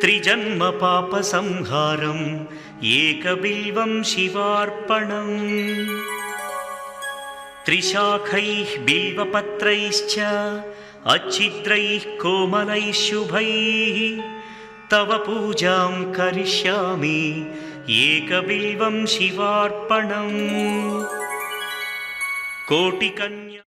त्रिजन्मपापसंहारम् एकबिल्वं शिवार्पणम्। त्रिशाखैः बिल्वपत्रैश्च अच्छिद्रैः कोमलैः शुभैः तव पूजां करिष्यामि एकबिल्वं शिवार्पणम्। कोटिकन्या